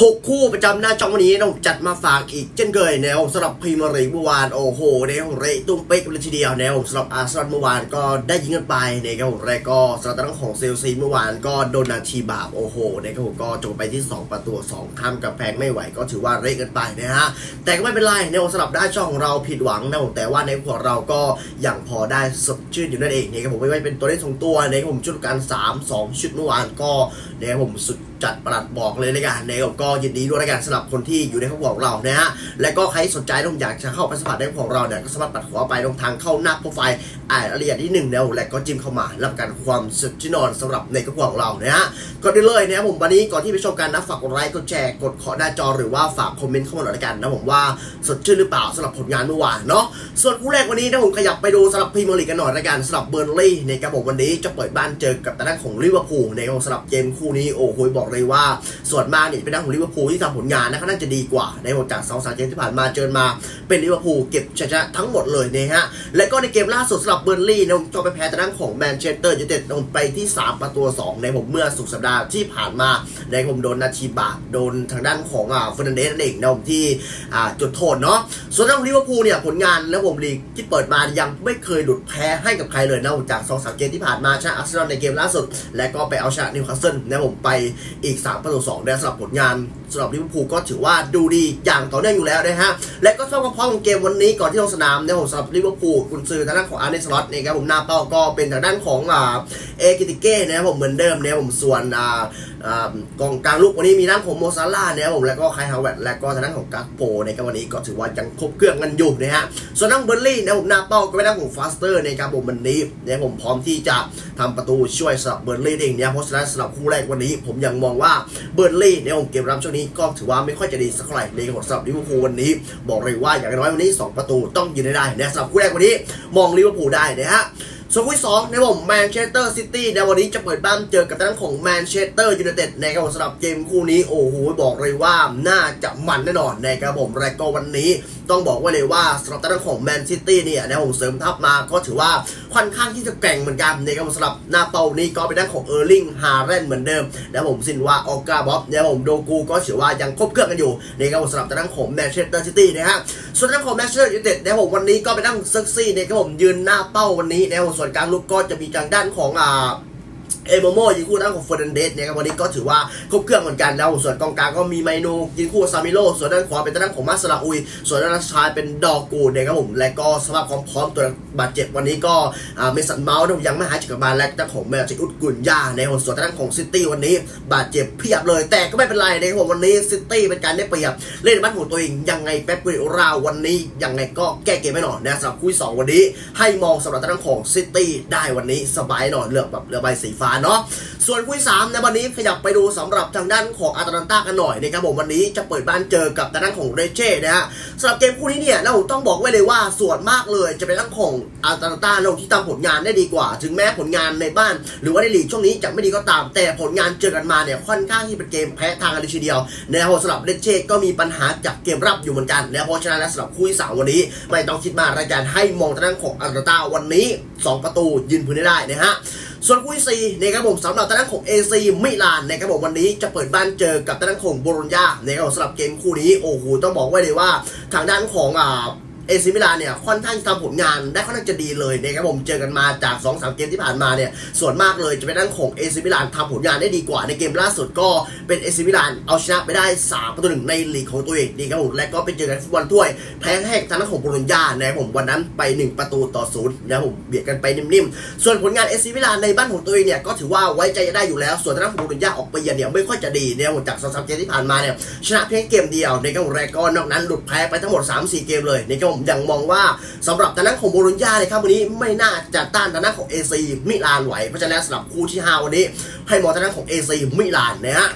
หกคู่ประจำหน้าจอวันนี้เราจัดมาฝากอีกเช่นเคยแนวสำหรับพรีเมียร์ลีกเมื่อวานโอ้โหแนวเรตุ้มเป๊กเลยทีเดียวแนวสำหรับอาร์เซนอลเมื่อวานก็ได้ยิงกันไปนะครับผมแรกก็สำหรับทางด้านของเซลซีเมื่อวานก็โดนนาทีบาปโอ้โหนะครับผมก็จบไปที่ 2 ประตู2ข้ามกับแพงไม่ไหวก็ถือว่าเละกันไปนะฮะแต่ก็ไม่เป็นไรแนวสำหรับด้านช่องของเราผิดหวังนะผมแต่ว่าในของเราก็ยังพอได้สดชื่นอยู่นั่นเองนะครับผมไม่ว่าเป็นตัวเลขสองตัวนะครับผมชุดการ 3 2 ชุดเมื่อวานก็นะครับผมสุด จัดประหลัดบอกเลยนะกันนะครับก็ยินดีด้วยนะกันสำหรับคนที่อยู่ในครอบครัวของเรานะฮะและก็ใครสนใจต้องอยากจะเข้าไปสัมผัสในครอบครัวของเราเนี่ยก็สามารถปัดหัวไปตรงทางเข้าหน้าโปรไฟล์อ่านรายละเอียดที่หนึ่งแล้วและก็จิ้มเข้ามารับการความสุดที่นอนสำหรับในครอบครัวของเรานะฮะก็ได้เลยนะครับผมวันนี้ก่อนที่ไปชมกันนะฝากกดไลค์กดแชร์กดขอหน้าจอหรือว่าฝากคอมเมนต์เข้ามาหน่อยละกันนะผมว่าสดชื่นหรือเปล่าสำหรับผลงานเมื่อวานเนาะส่วนคู่แรกวันนี้นะผมขยับไปดูสำหรับพรีเมียร์ลีกกันหน่อยละกันสำหรับเบอร์ลีย์ในกระบอกวันนี้จะเปิดบ้านเจอกับทาด้านของลิเวอร์พูลในสำหรับเกมคู่นี้โอ้โหบอกเลยว่าส่วนมากเนี่ยเป็นด้านของลิเวอร์พูลที่ทำผลงานนะก็น่าจะดีกว่าในหมดจาก2อสามเกมที่ผ่านมาเจอมาเป็นลิเวอร์พูลเก็บชัยชนะทั้งหมดเลยนะฮะและก็ในเกมล่าสุดสำหรับเบอร์ลี่นะผมก็ไปแพ้ทางด้านของแมนเชสเตอร์ยูไนเต็ดลงไปที่ 3 ประตู2ในผมเมื่อสุดสัปดาห์ที่ผ่านมาในผมโดนนาทีบาโดนทางด้านของอ่าเฟอร์นันเดสนั่นเองนะผมที่อ่าจุดโทษเนาะส่วนทางของลิเวอร์พูลเนี่ยผลงานแล้วผมลีกที่เปิดมายังไม่เคยหลุดแพ้ให้กับใครเลยนะจาก2อสามเกมที่ผ่านมาชนะอาร์เซนอลในเกมล่าสุด และก็ไปเอาชนะนิวคาสเซิลนะผมไปอีก3ประตู2ได้สำหรับผลงาน สำหรับลิเวอร์พูลก็ถือว่าดูดีอย่างต่อเนื่องอยู่แล้วนะฮะ และก็ชอบความพร้อมของเกมวันนี้ก่อนที่ลงสนามนะผมสำหรับลิเวอร์พูลคุณซื้อทางด้านของอาร์เนสล็อตนะครับผมหน้าเป้าก็เป็นทางด้านของอ่าเอกิติเก้นะครับผมเหมือนเดิมนะครับผมส่วนอ่ากองกลางลูกวันนี้มีด้านของโมซาร่านะครับผมแล้วก็ไคฮาวเวตและก็ทางด้านของกักโปนะครับวันนี้ก็ถือว่ายังครบเครื่องกันอยู่นะฮะส่วนทางเบอร์ลี่นะผมหน้าเป้าก็เป็นด้านของฟาสเตอร์นะครับผมวันนี้นะครับผมพร้อมที่จะทำประตูช่วยสำหรับเบอร์ลี่เองเนี่ยเพราะฉะนั้นสำหรับคู่แรกวันนี้ ผมยังมองว่าเบอร์ลี่เนี่ยผมเกมรับช่วงนี้ก็ถือว่าไม่ค่อยจะดีสักเท่าไหร่ในสำหรับลิเวอร์พูลวันนี้ บอกเลยว่าอย่างน้อยวันนี้ 2 ประตูต้องยืนได้นะสำหรับคู่แรกวันนี้ มองลิเวอร์พูลได้นะฮะ ส่วนคู่สองในผมแมนเชสเตอร์ซิตี้ในวันนี้จะเปิดบ้านเจอกับทางด้านของแมนเชสเตอร์ยูไนเต็ดในครับสำหรับเกมคู่นี้โอ้โหบอกเลยว่าน่าจะมันแน่นอนนะครับผมและก็วันนี้ต้องบอกไว้เลยว่าสำหรับทางด้านของแมนซิตี้เนี่ยนะผมเสริมทัพมาก็ถือว่าค่อนข้างที่จะแกร่งเหมือนกันนะครับผมสำหรับหน้าเป้านี้ก็เป็นด้านของเออร์ลิงฮาร์เรนเหมือนเดิมแล้วผมสินว่าออกาบ๊อบเนี่ยผมโดกูก็ถือว่ายังครบเครื่องกันอยู่นะครับผมสำหรับทางด้านของแมนเชสเตอร์ซิตี้นะฮะส่วนทางด้านของแมนเชสเตอร์ยูไนเต็ดนะครับผมวันนี้ก็ไปนั่งเซ็กซี่นะครับผมยืนหน้าเป้าวันนี้นะครับผมส่วนกลางลูกก็จะมีทางด้านของอ่าเอโมโมยิงคู่ด้านของเฟอร์นันเดสเนี่ยครับวันนี้ก็ถือว่าครบเครื่องเหมือนกันแล้วส่วนกองกลางก็มีไมโนยิงคู่ซามิโลส่วนด้านขวาเป็นทางด้านของมาสลาอุย ส่วนด้านซ้ายเป็นดอกูเนี่ยครับผมและก็สภาพความพร้อมตัวบาดเจ็บวันนี้ก็เมสันเมาส์ยังไม่หายจากบาลและด้านของแมนเชสอุดกุนยาในส่วนด้านของซิตี้วันนี้ บาดเจ็บเพียบเลย แต่ก็ไม่เป็นไรนะครับผมวันนี้ซิตี้เป็นการได้เปรียบเล่นบ้านของตัวเองยังไงเป๊ปกุยราวันนี้ยังไงก็แก้เกมไม่หนอนนะสำหรับคู่สองวันนี้ ให้มองสำหรับด้านของซิตี้ได้วันนี้สบายหน่อยเลือกแบบเรือใบสีฟ้าเนาะส่วนคู่ที่สามในวันนี้ขยับไปดูสำหรับทางด้านของอาตาลันตากันหน่อยนะครับผมวันนี้จะเปิดบ้านเจอกับทางด้านของเรเช่นะฮะสำหรับเกมคู่นี้เนี่ยนะผมต้องบอกไว้เลยว่าส่วนมากเลยจะเป็นทางของอาตาลันตาลงที่ทำผลงานได้ดีกว่า ถึงแม้ผลงานในบ้าน หรือว่าในลีกช่วงนี้จะไม่ดีก็ตามแต่ผลงานเจอกันมาเนี่ยค่อนข้างที่เป็นเกมแพ้ทางกันเลยทีเดียวนะครับสำหรับเรเช่ก็มีปัญหาจากเกมรับอยู่เหมือนกันนะเพราะฉะนั้นแล้วสำหรับคู่ที่สามวันนี้ ไม่ต้องคิดมากรายการให้มองทางด้านของอาตาลันตาวันนี้สองประตูยืนพื้นได้นะฮะ ส่วนคู่ที่สี่นะครับผมสำหรับตะนังของเอซีมิลานนะครับผมวันนี้จะเปิดบ้านเจอกับตะนังของโบโลญญานะครับสำหรับเกมคู่นี้โอ้โหต้องบอกไว้เลยว่าทางด้านของอ่า อซิมิลานเนี่ยค่อนข้างทำผลงานได้ค่อนข้างจะดีเลยนะครับผมเจอกันมาจาก2อสเกมที่ผ่านมาเนี่ยส่วนมากเลยจะเป็นด้านของเอซิมิลานทำผลงานได้ดีกว่าในเกมล่าสุดก็เป็นเอซิมิลานเอาชนะไปได้3ประตูหนึ่งในลีกของตัวเองนี่ครับผมและก็ไปเจอกันฟุตบอลถ้วยแพ้ให้ทางด้านของโบโลญญานะครับผมวันนั้นไป 1 ประตูต่อศูนย์นะครับผมเบียดกันไปนิ่มๆ ส่วนผลงานเอซิมิลานในบ้านของตัวเองเนี่ยก็ถือว่าไว้ใจได้อยู่แล้ว ส่วนทางด้านของโบโลญญาออกไปเยือนเนี่ยไม่ค่อยจะดีนะครับผมจาก2อสเกมที่ผ่านมาเนี่ยชนะเพียงเกมเดียวนะครับผมแรกก็นอกนั้นหลุดแพ้ไปทั้งหมด3-4 เกมเลยนะครับผมยังมองว่าสำหรับตางด้านของโบโลญญาเนี่ยครับวันนี้ไม่น่าจะต้านตางด้านของเอซีมิลานไหวเพราะฉะนั้นสำหรับคู่ที่ห้าวันนี้ให้มองตางด้านของเอซีมิลานนะฮะ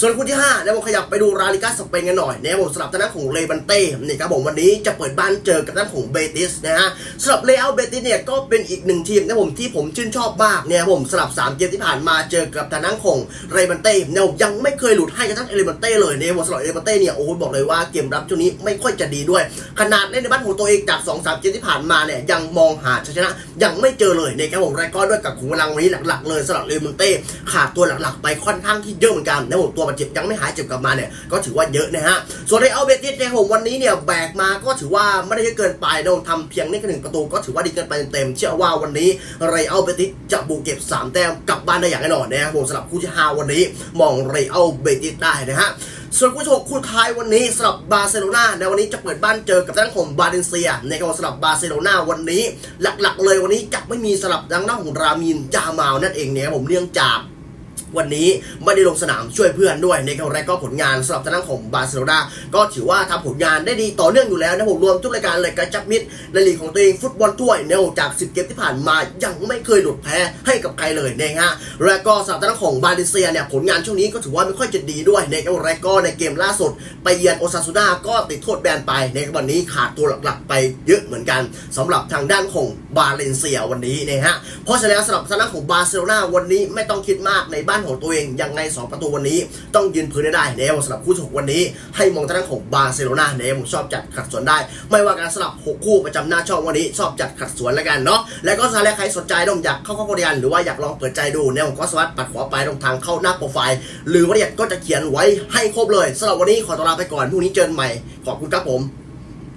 ส่วนคู่ที่5นะผมขยับไปดูราลิกาสเปนกันหน่อยนะครับผมสำหรับทางด้านของเลบันเต้นี่ครับผมวันนี้จะเปิดบ้านเจอกับทางด้านของเบติสนะฮะสำหรับเลอัลเบติสเนี่ยก็เป็นอีกหนึ่งทีมนะผมที่ผมชื่นชอบมากเนี่ยผมสำหรับ 3 เกมที่ผ่านมาเจอกับทางด้านของเรบันเต้เนี่ยผมยังไม่เคยหลุดให้กับทั้งเอเลบันเต้เลยเนี่ยผมสำหรับเอเลบันเต้เนี่ยโอ้โหบอกเลยว่าเกมรับช่วงนี้ไม่ค่อยจะดีด้วย ขนาดเล่นในบ้านของตัวเองจาก2อสเกมที่ผ่านมาเนี่ยยังมองหาชัยชนะยังไม่เจอเลยนครับผมแรกก็ด้วยกับขุมกำลังวันนี้หลักๆเลยสำหรับเรบันเต้ขาดตัวหลักๆ ไปค่อนข้างที่เยอะเหมือนกันนะผมตัวบาดเจ็บยังไม่หายเจ็บกลับมาเนี่ยก็ถือว่าเยอะนะฮะส่วนในเอาเบติสนผมวันนี้เนี่ยแบกมาก็ถือว่าไม่ได้เยอะเกินไปนะผมทำเพียงนี่แค่หนึ่งประตูก็ถือว่าดีเกินไปเต็มๆเชื่อว่าวันนี้เรอัลเบติสจะบุกเก็บสามแต้มกลับบ้านได้อย่างแน่นอนนะครับผมสำหรับคู่ที่ห้าวันนี้มองเรอัลเบติสได้นะฮะส่วนคู่ชกคู่ท้ายวันนี้สำหรับบาร์เซโลนาในวันนี้จะเปิดบ้านเจอกับทางของบาเลนเซียในการสำหรับบาร์เซโลนาวันนี้ หลักๆ เลยวันนี้จะไม่มีสำหรับทางด้านของรามินจามาวนั่นเองเนี่ยผมเนื่องจาก วันนี้ไม่ได้ลงสนามช่วยเพื่อนด้วยในครั้งแรกก็ผลงานสำหรับทางของบาร์เซโลนาก็ถือว่าทำผลงานได้ดีต่อเนื่องอยู่แล้วนะผมรวมทุกรายการเลยกระจับมิดในลีกของตัวเองฟุตบอลถ้วยเนี่ยจาก 10 เกมที่ผ่านมายังไม่เคยหลุดแพ้ให้กับใครเลยนะฮะแล้วก็สำหรับทางของบาเลเซียเนี่ยผลงานช่วงนี้ก็ถือว่าไม่ค่อยจะดีด้วยในครั้งแรกก็ในเกมล่าสุด ไปเยือนโอซาซูน่าก็ติดโทษแบนไปในวันนี้ขาดตัวหลักๆ ไปเยอะเหมือนกันสำหรับทางด้านของบาเลเซียวันนี้นะฮะเพราะฉะนั้นสำหรับทางด้านของบาร์เซโลนาวันนี้ไม่ต้องคิดมากในบ้านของตัวเองยังไง2ประตูวันนี้ ต้องยืนพื้นให้ได้ในสำหรับคู่ชกวันนี้ ให้มองทางด้านของบาร์เซโลนาในผมชอบจัดขัดสวนได้ ไม่ว่าการสลับ 6 คู่ประจำหน้าช่องวันนี้ ชอบจัดขัดสวนแล้วกันเนาะและก็ถ้าใครสนใจต้องอยากเข้าข้าเรียนหรือว่าอยากลองเปิดใจดูเนี่ยผมก็สามารถปัดขวาไปตรงทางเข้าหน้าโปรไฟล์หรือว่าอยากก็จะเขียนไว้ให้ครบเลยสำหรับวันนี้ขอตัวลาไปก่อนพรุ่งนี้เจอกันใหม่ขอบคุณครับผม